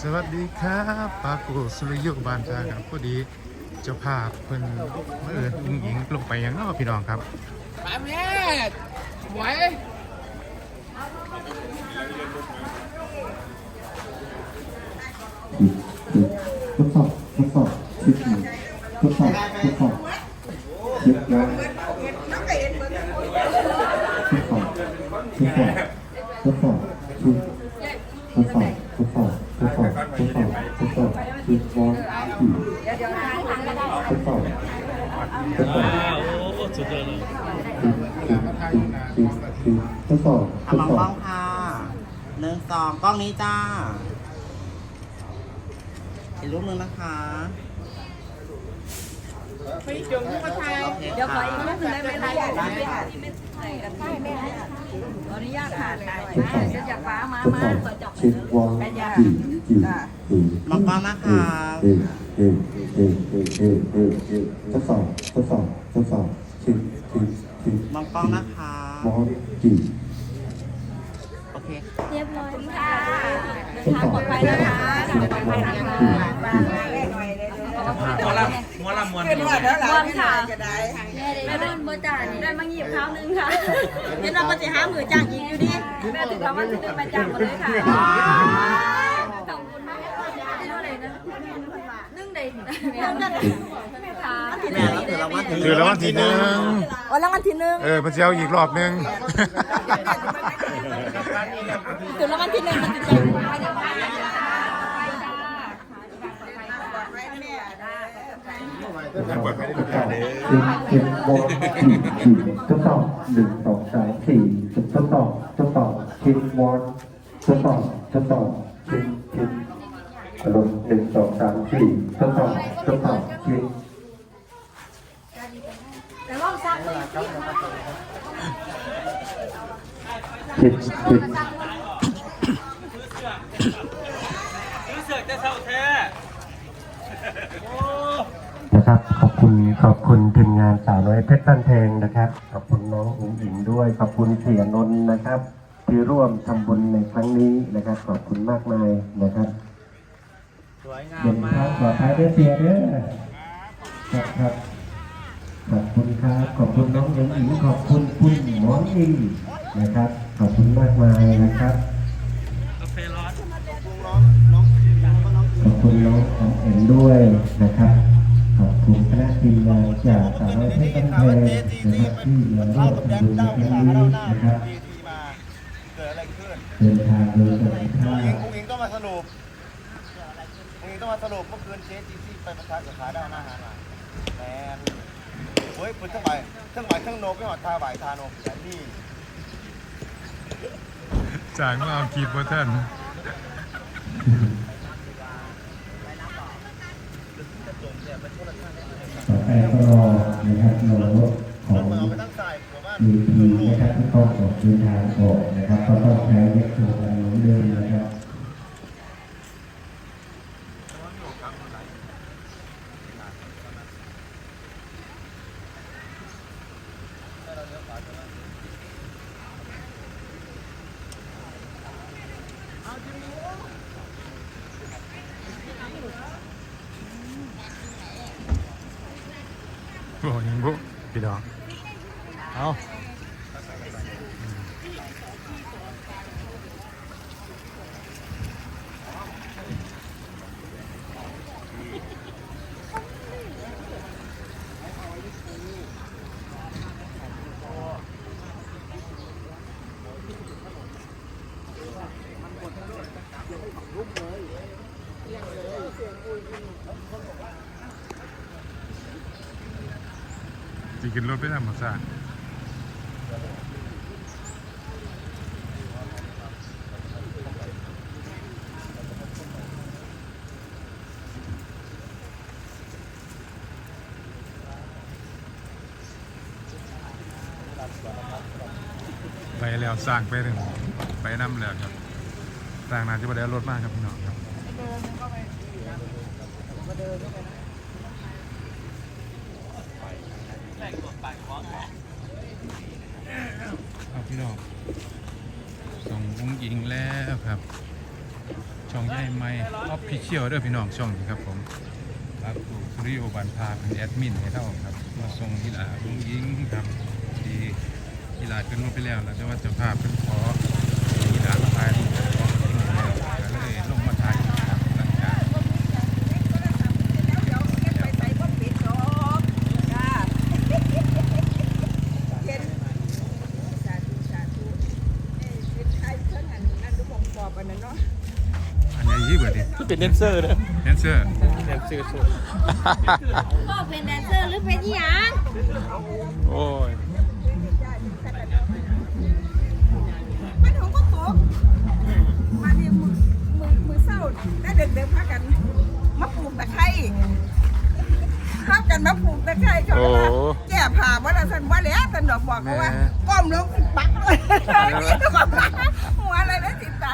สวัสดีครับปากูสุริยุบานจาครับพอดีเจ้าภาพเพิ่นมาเอิญยิงยิงลงไปยังนอพี่น้องครับมาแม่ไหวทดสอบทดสอบชิดหนึ่งทดสอบทดสอบชิดแล้วทดสอบทดสอบทดสอบชิดทดสอบทดสอบทดสอบทดสอบทดสอบชิดวอลสี่ ทดสอบทดสอบชิดชิดชิดชิดชิดทดสอบทเอาดมองสอกล้บองค่ะหนึ่งสองกล้องนี้จ้าอีกรูปหนึงนะคะไปจงที่มาไทยโอเคเดี๋ยวขอค่ะอีกนิดนึงได้ไหมคะได้ไหมคะใส่กันได้ไหมคะขออนุญาตค่ะได้เดี๋ยวจากฟ้ามาทดมาสอบเปิดจับชิดวอลสี่สี่สี่มองกล้องนะคะ เอเอเอเอเอเอเอทดสอบทดสอบทดสอบชิดชิดชิดมองกล้องนะคะวอลสี่ โอเค เรียบร้อยค่ะเดินทดทาสงอบปลอดภัยนะคะชิดปลอดภัยนะคะสี่สี่มวนค่ะแม่ได้เมื่อจ่ายได้มาหยิบข้าวนึงค่ะเดี๋ยวเราก็จะหารมือจ่ายอีกอยู่ดิแม่ติดต่อมาถึงมาจ่ายหมดเลยค่ะ ถือรางวัลถือแล้ววันที่หนึ่งวันรางวัลที่หนึ่งเออมันจะเอาอีกรอบหนึงถือรางวัลที่หนึ่งมันจะจ่ายไปจ้าทดสอบชิดชิดวอลสี่สี่ทดสอบหนึ่งสองสามสี่ทดสอบทดสอบชิดวอลทดสอบทดสอบชิดชิด ลงหนึ่งสองสามสี่ทดสอบทดสอบชิดแต่ว่าซักเลยผิดผิดนะครับขอบคุณขอบคุณทีมงานสาวน้อยเพชรบ้นแพงนะครับ ขอบคุณน้องอุ๋งอิงด้วย ขอบคุณเสียนนท์นะครับ ที่ร่วมทำบุญในครั้งนี้นะครับ ขอบคุณมากมายนะครับ สวยงามมากปลอดภัยด้วยเสียเด้อครับครับขอบคุณครับขอบคุณน้องอุ๋งอิงขอบคุณคุณหมออิงนะครับ ขอบคุณมากมายนะครับขอบคุณน้องออมเอ็นด้วยนะครับ ขอบคุณคณะทีมงานจากสาวน้อยเพชรบ้านแพงนะครับที่มาร่วมทำบุญในครั้งนี้นะครับเกิดอะไรขึ้นเดินทางโดยสวัสดิภาคุณอิพ งคุณอิงต้องมาสรุป คุณอิงต้องมาสรุปเมื่อคืนเจ๊จีซี่ไปประชาสาขาด้หน้าหาหน่อยแหมเฮ้ยคุณทั้งใบทั้งใบทั้งโนไม่หอดทาใบทาโนแต่นี่จางมาเอาคีบว่าท่านต่อไปก็รอนะครับรอรถของมันเอาไปทั้งสายผมว่ามีทีนะครับที่เขาออกเดินทางออกนะครับก็ต้องใช้เวทโทรกันเหมือนเดิมนะครับ บอกยังบุพี่น้องเอา จะกินรถไปทำหมดซะไปแล้วสร้างไปหนึ่งไปน้ำแล้วครับสร้างนานจะไปได้รถมากครับพี่น้องครับเอาพี่น้องส่งวุ้งยิงแล้วครับ ช่องใหญ่ไหม เอาพี่เชี่ยลเด้อพี่น้องช่องนี้ครับผมรับผู้สุริโยบันพาเป็นแอดมินให้เท่าครับมาส่งกีฬาลุงยิงครับที่อีฬาขึ้นมาไปแล้วแล้วแต่ว่าเจ้าภาพเป็นขอกีฬามาถ่ายรูปของจริงแล้วก็เลยลงมาถ่ายครับหลังจาก อันนี้ยี่กว่าดิ เป็นแดนเซอร์นะแดนเซอร์แดนเซอร์สุดพ่อเป็นแดนเซอร์หรือเป็นอีหยังโอ้ยมันของก็ตกมาที่มือมือมือเศร้าได้เด็กเดิมพากันมาปลูกตะไคร้ข้ากันมาปลูกตะไคร้เขาก็ว่าแก่ผ่าว่าละสันว่าแล้วสันดอกบอกเขาว่าก้มลงปักเลยนี่ก็บอกว่าหัวอะไรนะติดใจ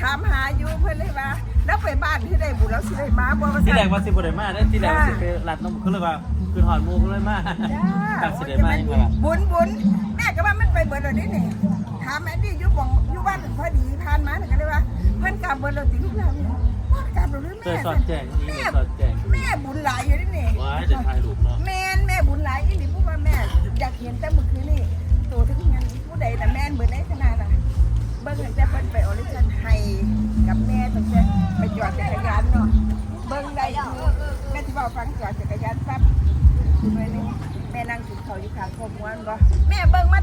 ถามหาอยู่เพื่อนเลยว่า แล้วไปบ้านที่ได้บุญแล้วสิได้มาบ่มาที่สั่แรนกว่าสิบได้มาได้ที่แรกว่าสิไปรัดน้ำคือเลยว่าคือหอนมูคือเลยมาจ้าตักสิได้มายังไงล่ะบุญบุญแม่ก็ว่ามันไปเบิดแล้วนี่นี่ถามแม่นี่อยู่บ่งอยู่บ้านพอดีผ่านมาเนี่ยก็เลยว่าเพิ่นกลับเบิดแล้วติลูกแล้วเนี่ยว่ากลับแล้วหรือเคแม่ยสอนแจ้งนี่แม่สอนแจ้งแม่บุญหลายอยู่นี่นี่ ว้ายเดี๋ยวถ่ายรูปเนาะแม่นแม่บุญหลายอีหลีผู้ว่าแม่อยากเห็นแต่เมื่อคืนนี่ตัวถึงงั้นผู้ใดน่ะแม่นเบิดได้ขนาดน่ะเบิ่งตั้งแต่เพิ่นไปออริจิน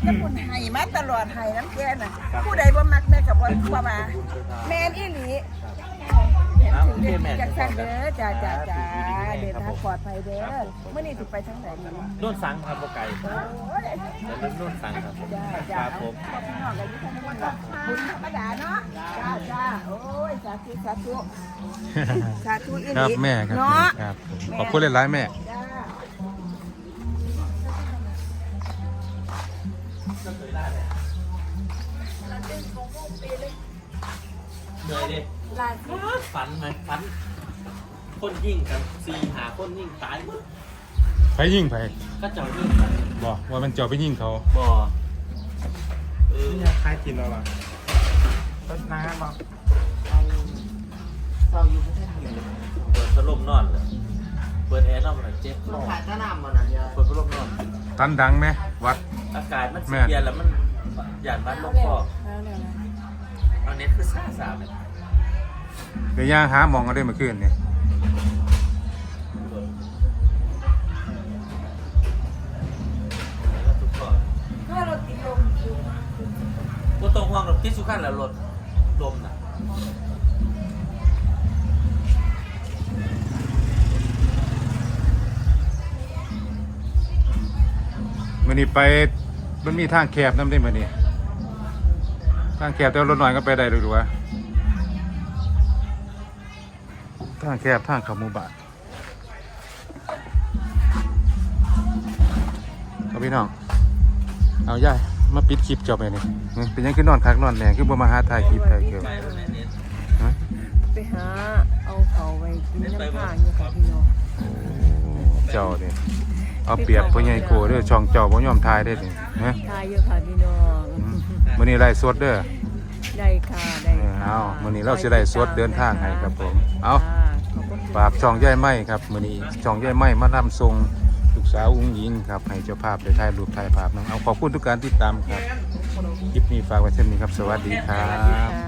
แตะปุ่นไห้มาตลอดไห้น้ำแกน่ะ ผู้ใดบ่มักแม่ก็บ่บ่มาแม่นอีหลีเห็นถึงเด็กจังซั่นเด้อจ้าจ้าจ้าเดินทางปลอดภัยเด้อมื้อนี้สิไปทางไหนนี่โน่นสังครับโบไก่โอ้ยเดี๋ยวเล่นโน่นสังครับจ้าคจ้ารับผมพ่อพี่น้องก็อยู่ทางนู้นล่ะบุญธรรมดาเนาะจ้าจ้าโอ้ยสาธุสาธุสาธุอีหครับลีแม่ครับเนาะครับผมขอบคุณหลายๆแม่ จ้าเหนื่อยดิฝันไหมฝัน คนยิ่งกันซีหาคนยิ่งตายหมดไปยิงไปก็เจ้ายิ่งกันบอกว่ามันเจาะไปยิงเขาบ่เออใครกินแล้วล่ะต้นน้ำบอกเศร้าอยู่ไม่ใช่หิวเปิดพัดลมนอนเลยเปิดแอร์นอนมันเจ็บคต้อองขายต้นน้ำมันนะยายเปิดพัดลมนอน ตันดังไหม วัด อากาศมันแม่สีเย็นแล้วมันหยาดมันลงคอเอาเน็ตคือซ่าสาเลยเดี๋ยวย่างหาหมองก็ได้เมื่อคืนนี่แล้วทุกคนก็ตรงห่วงหรอกที่สุขันแล้วรถลมน่ะ นี้ไปมันมีทางแคบน้ำได้มื่อนี้ทางแคบแต่ว่ารถหน่อยก็ไปได้หรือวะทางแคบทางเขาหมู่บ้านเอาพี่น้อง เอาย่ายมาปิดคลิปจบไปนี่หึเป็นยังคือนอนคักนอนแหน่คือบ่มาหาถ่ายคลิปถ่ายเกี่ยวไปแล้วแม่เน็ตฮะไปหาเอาเขาไว้กินน้ำทางอยู่ค่ะพี่น้องเจ้าเนี่ย เอาเปรียบพ่อใหญ่โกเด้อช่องเจ้าบ่ยอมทายได้นี่ฮะทายอยู่ค่ะพี่น้องอืมมื้อนี้ไล่สดเด้อได้ค่ะได้เออค่ะเอามื้อนี้เราสิได้สวดเดินทางให้ครับผม เอาจ้ขอบคุณฝากช่องย่ายไม้ครับมื้อนี้ช่องย่ายไม้มานำทรงลูกสาวอุ้งหญิงครับให้เจ้าภาพได้ถ่ายรูปถ่ายภาพนํเอาขอบคุณทุกการติดตามครับคลิปนี้ฝากไว้เช่นนี้ครับ สวัสดีครัสวัสดีบค่ะ